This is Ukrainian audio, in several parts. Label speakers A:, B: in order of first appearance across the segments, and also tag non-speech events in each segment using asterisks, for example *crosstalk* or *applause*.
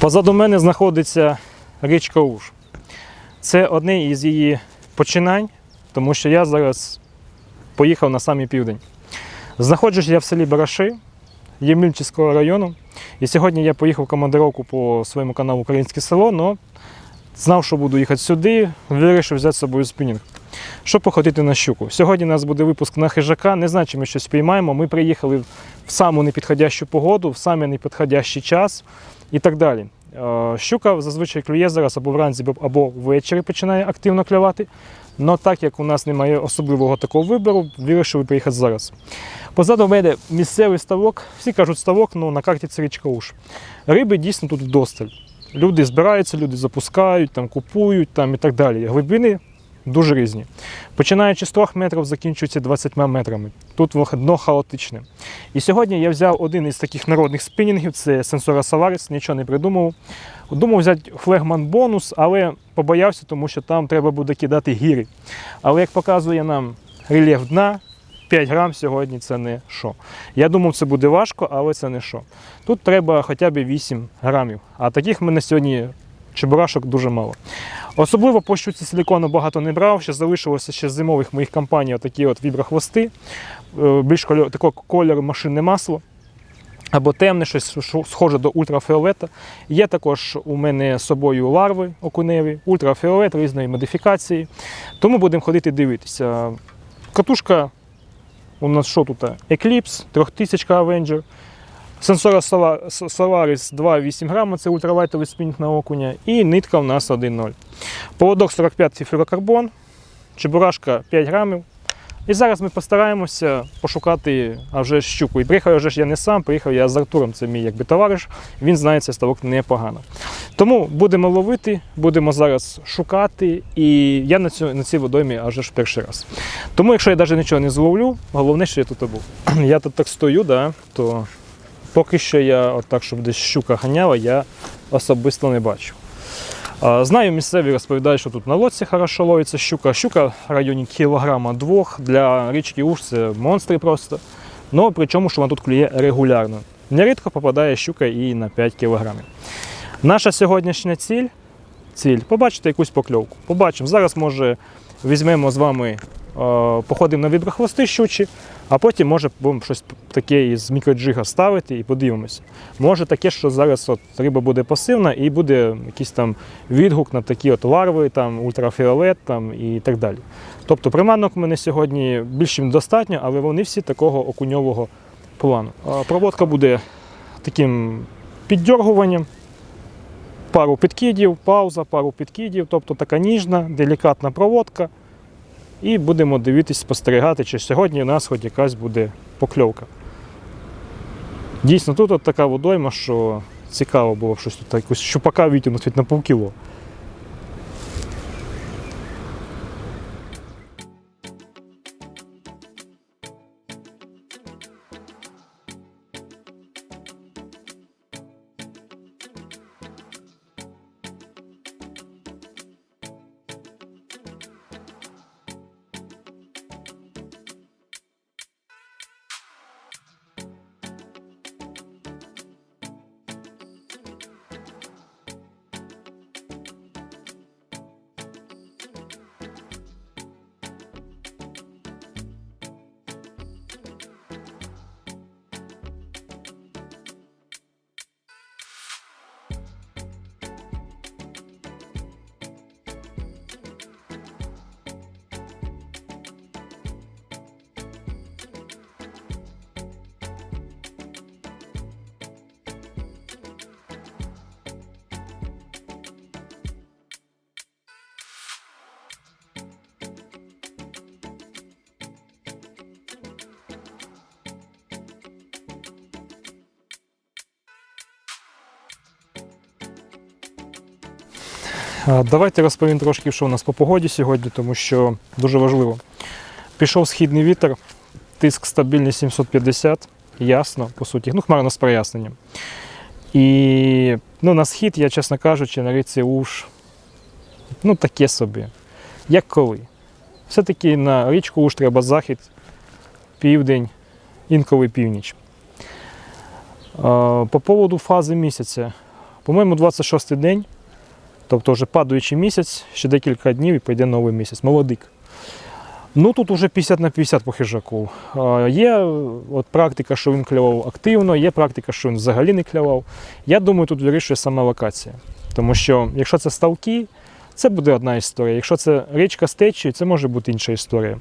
A: Позаду мене знаходиться річка Уж. Це одне із її починань, тому що я зараз поїхав на самий південь. Знаходжусь я в селі Бараши Ємільчиського району. І сьогодні я поїхав в командировку по своєму каналу Українське село, але знав, що буду їхати сюди, вирішив взяти з собою спінінг. Щоб походити на щуку. Сьогодні у нас буде випуск на хижака. Не знаю, чи ми щось піймаємо. Ми приїхали в саму непідходящу погоду, в самий непідходящий час і так далі. Е, Щука зазвичай клює зараз або вранці, або ввечері починає активно клювати. Але так як у нас немає особливого такого вибору, вирішили приїхати зараз. Позаду мене місцевий ставок, всі кажуть ставок, але на карті це річка Уж. Риби дійсно тут вдосталь. Люди збираються, люди запускають, там, купують там, і так далі. Глибини дуже різні. Починаючи з 3 метрів, закінчуються 20 метрами. Тут дно хаотичне. І сьогодні я взяв один із таких народних спінінгів, це Сенсора Solaris, нічого не придумав. Думав взяти флегман бонус, але побоявся, тому що там треба буде кидати гіри. Але як показує нам рельєф дна, 5 грам сьогодні це не що. Я думав, це буде важко, але це не що. Тут треба хоча б 8 грамів. А таких в мене сьогодні чебурашок дуже мало. Особливо по щуці силікону багато не брав, ще залишилося ще з зимових моїх компаній отакі от віброхвости, Е, більш кольор, такого кольору машинне масло. Або темне, щось схоже до ультрафіолета. Є також у мене з собою ларви окуневі, ультрафіолет різної модифікації. Тому будемо ходити дивитися. Катушка у нас що тут? Eclipse, 3000 Avenger. Сенсора Sola- Solaris 2,8 грама, це ультралайтовий спінінг на окуня. І нитка у нас 1,0. Поводок 45 флюрокарбон, чебурашка 5 грамів. І зараз ми постараємося пошукати а вже щуку. І приїхав я вже ж я не сам, приїхав я з Артуром, це мій якби товариш. Він знає цей ставок непогано. Тому будемо ловити, будемо зараз шукати. І я на, цю, на цій водоймі аж ж перший раз. Тому, якщо я навіть нічого не зловлю, головне, що я тут був. *clears throat* Я тут так стою, да, то поки що я, отак, щоб десь щука ганяла, я особисто не бачу. Знаю, місцеві розповідають, що тут на лодці хорошо ловиться щука. Щука в районі кілограма двох. Для річки Уж це монстри просто. Ну, причому, що вона тут клює регулярно. Нерідко попадає щука і на 5 кілограмів. Наша сьогоднішня ціль, ціль побачити якусь покльовку. Побачимо. Зараз, може, візьмемо з вами, е, походимо на віброхвости щучі, а потім, може, будемо щось таке із мікроджига ставити і подивимося. Може таке, що зараз от риба буде пасивна і буде якийсь там відгук на такі от ларви, там, ультрафіолет там, і так далі. Тобто приманок в мене сьогодні більш достатньо, але вони всі такого окуньового плану. Проводка буде таким піддергуванням. Пару підкидів, пауза, пару підкидів, тобто така ніжна, делікатна проводка. І будемо дивитись, спостерігати, чи сьогодні у нас хоч якась буде покльовка. Дійсно, тут от така водойма, що цікаво було щось тут якусь щупака витягнути на півкіло. Давайте розповім трошки, що у нас по погоді сьогодні, тому що дуже важливо. Пішов східний вітер, тиск стабільний 750, ясно, по суті, ну, хмарно з проясненням. І ну, на схід, я, чесно кажучи, на ріці Уж, ну таке собі. Як коли. Все-таки на річку Уж треба захід, південь, інколи північ. По поводу фази місяця. По-моєму, 26 день, тобто вже падаючий місяць, ще декілька днів і прийде новий місяць. Молодик. Ну тут уже 50 на 50 по хижаку. Є от практика, що він клював активно, є практика, що він взагалі не клював. Я думаю, тут вирішує сама локація. Тому що якщо це ставки, це буде одна історія. Якщо це річка з течією, це може бути інша історія.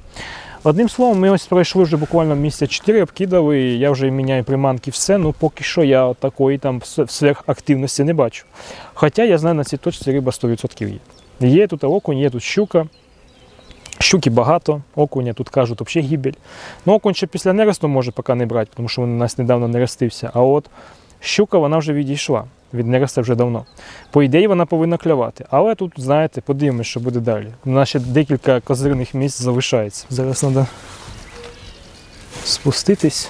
A: Одним словом, ми ось пройшли вже буквально місяця 4, обкидали, і я вже міняю приманки, все. Ну поки що я такої там сверхактивності не бачу. Хоча я знаю, на цій точці риба 100% є. Є тут окунь, є тут щука. Щуки багато, окуня тут кажуть, взагалі гібель. Ну, окунь ще після нересту може поки не брати, тому що він у нас недавно нерестився. А от щука вона вже відійшла. Від вже давно. По ідеї вона повинна клювати. Але тут, знаєте, подивимось, що буде далі. У нас ще декілька козирних місць залишається. Зараз треба спуститись,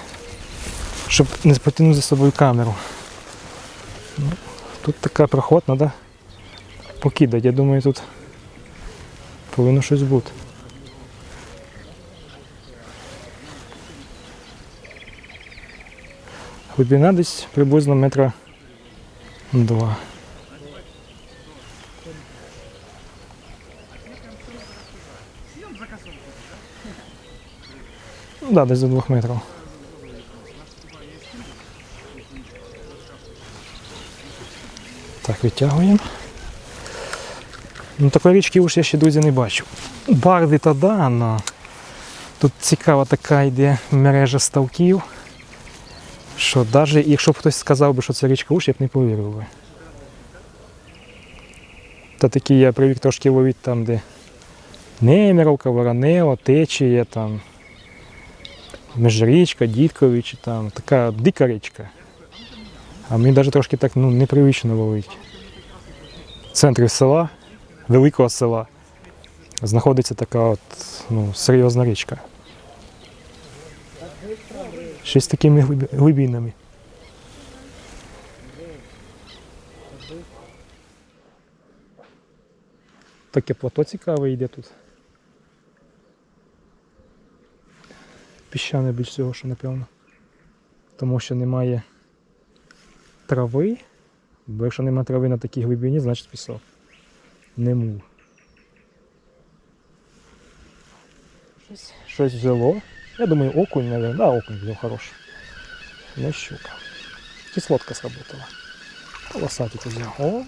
A: щоб не потягнути за собою камеру. Ну, тут така проход, треба покидати. Я думаю, тут повинно щось бути. Глибина десь приблизно метра два. Ну, да, десь до двох метрів. Так, відтягуємо. Ну, такої річки уж я ще, друзі, не бачу. Барди то да, но тут цікава така йде мережа ставків, що навіть якщо б хтось сказав би, що це річка Уж, я б не повірив би. Та такі я привик трошки ловити там, де Неміровка, Воронео, Течія, там, Межрічка, Дідкович, там, така дика річка. А мені навіть трошки так ну, непривично ловити. В центрі села, великого села, знаходиться така от, ну, серйозна річка. Щось з такими глибинами. Таке плато цікаве йде тут. Піщане більш всього, що напевно. Тому що немає трави. Бо якщо немає трави на такій глибині, значить пісок. Не мул. Щось, щось взяло. Я думаю, окунь, наверное. Да, окунь взял хороший. Не щука. Кислотка сработала. Полосатик взял. О!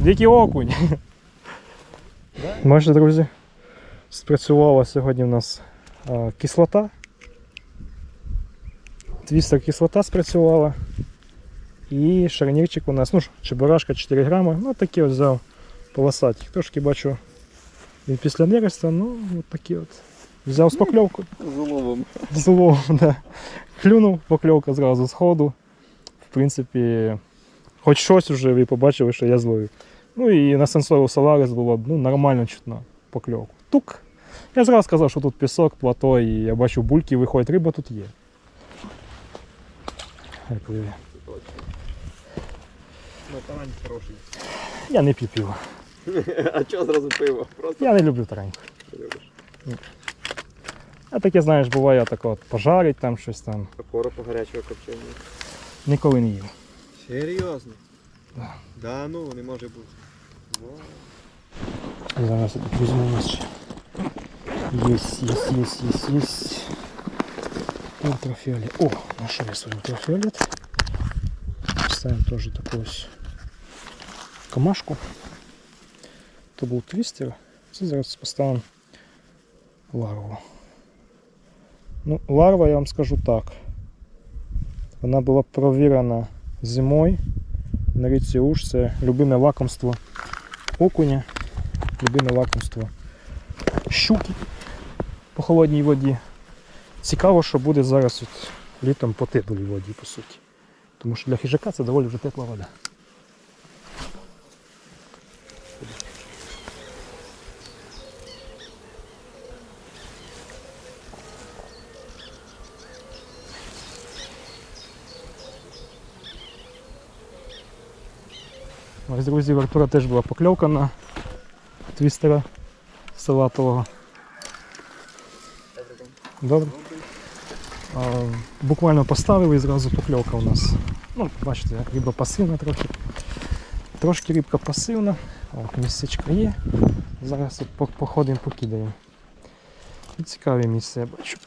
A: Дикий окунь. Бачите, друзі, спрацювала сьогодні у нас а, кислота. Твістер кислота спрацювала. І шарнірчик у нас, ну, чебурашка 4 грами. Ну, такий от взяв полосатик. Трошки бачу він після нереста, ну, от такі от. Взяв з покльовку.
B: З уловом.
A: З уловом, да. Клюнув, покльовка зразу з ходу. В принципі, хоч щось вже ви побачили, що я зловив. Ну і на сенсору Solaris було ну, нормально чутно покльовку. Тук. Я зразу сказав, що тут пісок, плато, і я бачу бульки виходять, риба тут є. Хай пливе.
B: Ну, талант хороший.
A: Я не п'ю пиво. *laughs*
B: А чого зразу пиво? Просто
A: Я не люблю тараньку.
B: любиш.
A: А таке, знаєш, буває так от пожарить там щось там.
B: А коропа гарячого копчення.
A: Ніколи не їв.
B: Серйозно?
A: Да.
B: Да ну, не може бути.
A: Зараз я тут візьму нас ще. Єсть, єсть, єсть, єсть, єсть. Ультрафіолет. О, нашел я свой ультрафіолет. Ставим тоже такую ось камашку. То був твістер. Це зараз поставимо ларву. Ну, ларва, я вам скажу так. Вона була провірена зимою. На річці Уж це любиме лакомство окуня, любиме лакомство щуки по холодній воді. Цікаво, що буде зараз от літом по теплій воді, по суті. Тому що для хижака це доволі вже тепла вода. Ось, друзі, в Артура теж була покльовка на твістера салатового. Добре. А, буквально поставили і зразу покльовка у нас. Ну, бачите, риба пасивна трохи. Трошки рибка пасивна. О, місцечко є. Зараз походимо, покидаємо. І цікаве місце я бачу.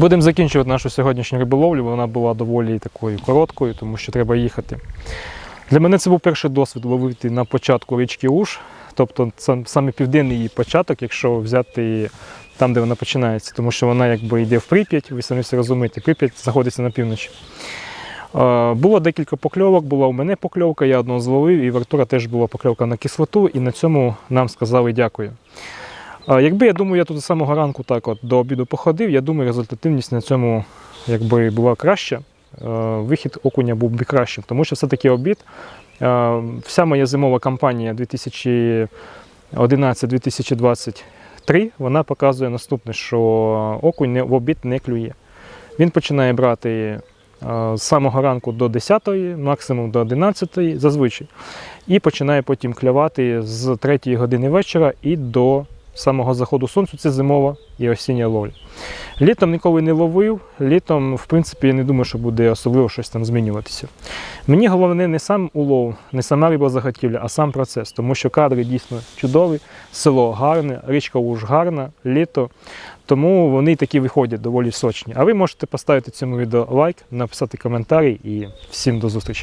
A: Будемо закінчувати нашу сьогоднішню риболовлю. Вона була доволі такою короткою, тому що треба їхати. Для мене це був перший досвід ловити на початку річки Уж, тобто сам- саме південний її початок, якщо взяти там, де вона починається, тому що вона якби йде в Прип'ять, ви самі все розумієте, Прип'ять знаходиться на півночі. Було декілька покльовок, була у мене покльовка, я одного зловив, і в Артура теж була покльовка на кислоту, і на цьому нам сказали дякую. Якби я думаю, я тут з самого ранку так от до обіду походив, я думаю, результативність на цьому якби була краща. Е, Вихід окуня був би кращим, тому що все-таки обід. е, Вся моя зимова кампанія 2011-2023 вона показує наступне, що окунь в обід не клює. Він починає брати е, з самого ранку до 10, максимум до 11 зазвичай. І починає потім клювати з 3 години вечора і до самого заходу сонця. Це зимова і осіння ловля. Літом ніколи не ловив. Літом, в принципі, я не думаю, що буде особливо щось там змінюватися. Мені головне не сам улов, не сама рибозаготівля, а сам процес, тому що кадри дійсно чудові, село гарне, річка Уж гарна, літо. Тому вони такі виходять доволі сочні. А ви можете поставити цьому відео лайк, написати коментарі і всім до зустрічі.